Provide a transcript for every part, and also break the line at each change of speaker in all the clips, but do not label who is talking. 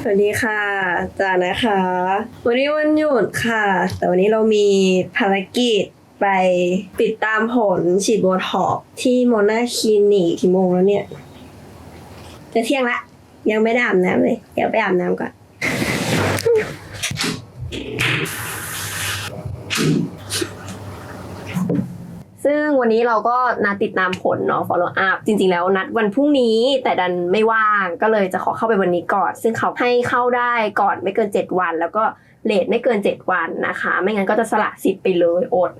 สวัสดีค่ะจานะคะ วันนี้วันหยุดค่ะ แต่วันนี้เรามีภารกิจไปติดตามผลฉีดโบท็อกที่โมนาคลินิกกี่โมงแล้วเนี่ย จะเที่ยงละ ยังไม่ได้อาบน้ำเลย เดี๋ยวไปอาบน้ำก่อน ซึ่งวันนี้เราก็นัดติดตามผลเนาะ follow up จริง ๆ แล้วนัดวันพรุ่งนี้แต่ดันไม่ว่างก็เลยจะขอเข้าไปวันนี้ก่อน ซึ่งเขาให้เข้าได้ก่อนไม่เกิน 7 วัน แล้วก็เลทไม่เกิน 7 วันนะคะ ไม่งั้นก็จะสละสิทธิ์ไปเลยอด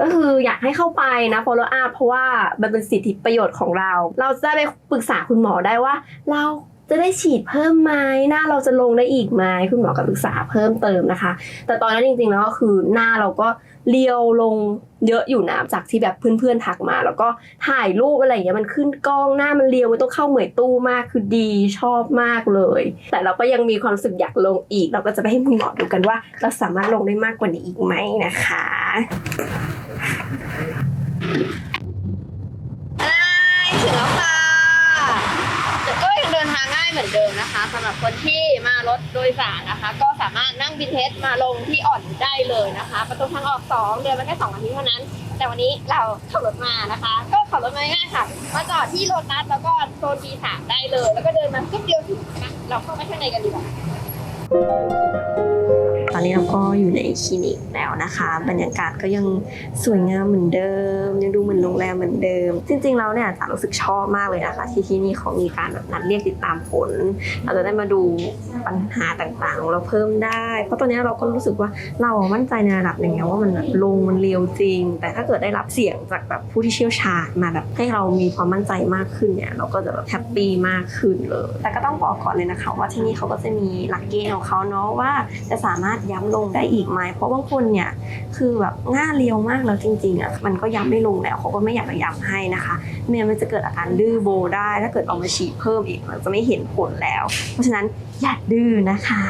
ก็คืออยากให้เข้าไปนะ follow up เพราะว่ามันเป็นสิทธิประโยชน์ของเรา เราจะได้ไปปรึกษาคุณหมอได้ว่าเรา จะได้ฉีดเพิ่มไหมหน้าเราจะลงได้อีกไหมคุณหมอก็ปรึกษาเพิ่มเติมนะคะ แต่ตอนนั้นจริงๆแล้วก็คือหน้าเราก็เรียวลงเยอะอยู่นะจากที่แบบเพื่อนๆทักมา แล้วก็ถ่ายรูปอะไรอย่างเงี้ยมันขึ้นกล้องหน้ามันเรียวมันต้องเข้าเหมยตู้มากคือดีชอบมากเลย แต่เราก็ยังมีความรู้สึกอยากลงอีก เราก็จะไปให้คุณหมอดูกันว่า เราสามารถลงได้มากกว่านี้อีกไหมนะคะ
ถึงแล้วค่ะ ก็ยังเดินทางง่ายเหมือนเดิมนะคะสำหรับคนที่มารถโดยสารนะคะ ก็สามารถนั่งบินเทสมาลงที่อ่อนได้เลยนะคะ ประตูทางออก 2 เดินมาแค่2นาทีเท่านั้น แต่วันนี้เราขับรถมานะคะ ก็ขับรถมาง่ายค่ะ มาจอดที่โรนัสแล้วก็โซน B3 ได้เลย แล้วก็เดินมาแค่เดียวถึงนะเราเข้าไปข้างในกันดีกว่า
ตอนนี้เราก็อยู่ในคลินิกแล้วนะคะ บรรยากาศก็ยังสวยงามเหมือนเดิม ยังดูเหมือนโร แรมเหมือนเดิม จริงๆแล้วเนี่ยจ๋ารู้สึกชอบมากเลยนะคะ ที่ที่นี่เขามีการแบบนัดเรียกติดตามผล เราจะได้มาดูปัญหาต่างๆ เราเพิ่มได้ เพราะตอนนี้เราก็รู้สึกว่าเรามั่นใจในระดับหนึ่งแล้วว่ามันลงมันเรียวจริง แต่ถ้าเกิดได้รับเสียงจากแบบผู้ที่เชี่ยวชาญมาแบบให้เรามีความมั่นใจมากขึ้นเนี่ยเราก็จะแบบแฮปปี้มากขึ้นเลย แต่ก็ต้องบอกก่อนเลยนะคะ ว่าที่นี่เขาก็จะมีหลักเกณฑ์ของเขาเนาะว่าจะสามารถย้ำลงได้อีกไหมเพราะบางคนเนี่ยคือแบบง่าเรียวมากแล้วจริงๆอะมันก็ย้ำไม่ลงแล้วเขาก็ไม่ยากจะย้ำให้นะคะเมียมันจะเกิดอาการดื้อโบได้ ถ้าเกิดเอามาฉีดเพิ่มอีกมันจะไม่เห็นผลแล้ว เพราะฉะนั้นอย่าดื้อนะคะ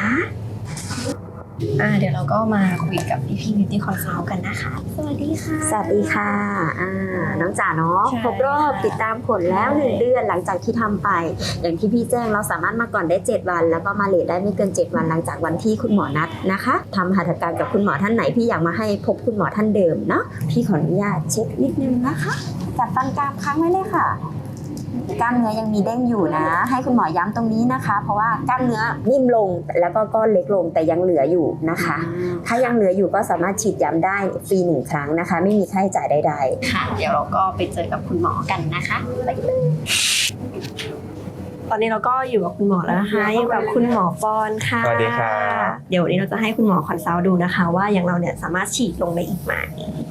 อ่าเดี๋ยวเราก็มาคุยกับพี่พี่บิวตี้คอนซัลท์กันนะคะ สวัสดีค่ะ
สวัสดีค่ะอ่าน้องจ๋าเนาะ
ใช่
ครบรอบ
ค่ะ
ติดตามผลแล้วหนึ่งเดือนหลังจากที่ทำไป อย่างที่พี่แจ้งเราสามารถมาก่อนได้ 7 วัน แล้วก็มาเลทได้ไม่เกิน 7 วันหลังจากวันที่คุณหมอนัดนะคะทำหัตถการกับคุณหมอท่านไหนพี่อยากมาให้พบคุณหมอท่านเดิมเนาะพี่ขออนุญาตเช็คนิดนึงนะคะจัดฟันกรามค้างไว้เลยค่ะ กล้ามเนื้อยังมีเด้งอยู่นะ ให้คุณหมอย้ำตรงนี้นะคะ เพราะว่ากล้ามเนื้อนิ่มลงแล้วก็ก้อนเล็กลงแต่ยังเหลืออยู่นะคะ ถ้ายังเหลืออยู่ก็สามารถฉีดย้ำได้ฟรีหนึ่งครั้งนะคะ ไม่มีค่าใช้จ่ายใดๆ
ค่ะ เดี๋ยวเราก็ไปเจอกับคุณหมอกันนะคะไปเลยตอนนี้เราก็อยู่กับคุณหมอแล้วนะคะอยู่กับคุณหมอปอนค่ะ
สวัสดีครับ
เดี๋ยววันนี้เราจะให้คุณหมอคอนซัลท์ดูนะคะ ว่าอย่างเราเนี่ยสามารถฉีดลงได้อีกไหม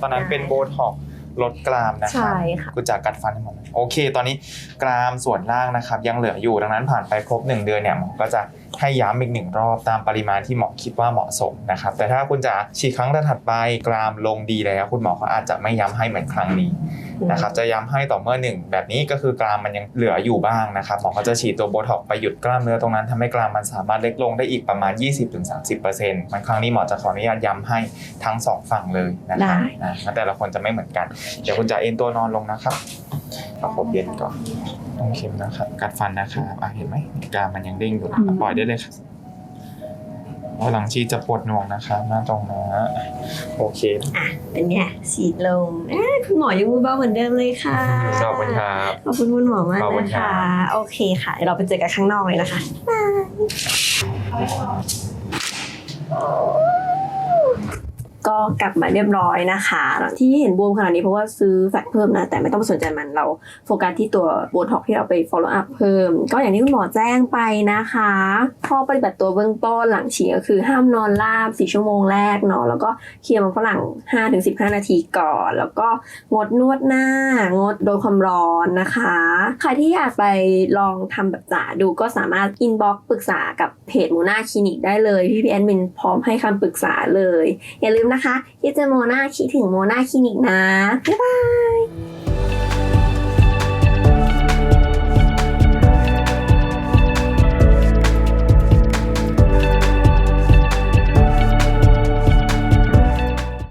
ตอนนั้นเป็นโบท็อกซ์ ลดกรามนะครั
ใช่ค่ะ
กูจากกัดฟันให้หมดเลยโอเค ตอนนี้กรามส่วนล่างนะครับ ยังเหลืออยู่ดังนั้นผ่านไปครบ1เดือนเนี่ยหมอก็จะ ให้ย้ำอีกหนึ่งรอบตามปริมาณที่หมอคิดว่าเหมาะสมนะครับ แต่ถ้าคุณจะฉีดครั้งถัดไปกรามลงดีแล้ว คุณหมอก็อาจจะไม่ย้ำให้เหมือนครั้งนี้นะครับจะย้ำให้ต่อเมื่อหนึ่งแบบนี้ก็คือกรามมันยังเหลืออยู่บ้างนะครับหมอก็จะฉีดตัวโบท็อกซ์ไปหยุดกล้ามเนื้อตรงนั้นทำให้กรามมันสามารถเล็กลงได้อีกประมาณ 20-30%มันครั้งนี้หมอจะขออนุญาตย้ำให้ทั้งสองฝั่งเลยนะครับ
ได้
นะแล้วแต่ละคนจะไม่เหมือนกัน เดี๋ยวคุณจะเอ็นตัวนอนลงนะครับ ประคบเย็นก่อนต้องเข็มนะครับกัดฟันนะครับอะเห็นไหมกามมันยังเด้งอยู่นะปล่อยได้เลยครับแล้วหลังชีจะปวดหน่วงนะครับหน้าตรงนะโอเค
เป็นไงฉีดลงอ๊ะคุณหมอยังมือเบาเหมือนเดิมเลยค่ะ
ขอบคุณครับ
ขอบคุณคุณหมอมากนะ
คะ
โอเคค่ะเดี๋ยวเราไปเจอกันข้างนอกเลยนะคะบาย ก็กลับมาเรียบร้อยนะคะ ที่เห็นบวมขนาดนี้เพราะว่าซื้อแฟตเพิ่มนะ แต่ไม่ต้องไปสนใจมันเราโฟกัสที่ตัวโบท็อกที่เราไป follow up เพิ่ม ก็อย่างที่คุณหมอแจ้งไปนะคะข้อปฏิบัติตัวเบื้องต้นหลังฉีดก็คือห้ามนอนราบ 4 ชั่วโมงแรกเนาะแล้วก็เคลียร์มันฝรั่ง 5-15 นาทีก่อน แล้วก็งดนวดหน้า งดโดนความร้อนนะคะ ใครที่อยากไปลองทำแบบจ๋าดูก็สามารถอินบ็อกปรึกษากับเพจโมนาคลินิกได้เลยพี่พีแอดมินพร้อมให้คำปรึกษาเลยอย่าลืมนะคะที่เจะโมนาคิดถึงโมนาคลินิกนะ บ๊ายบาย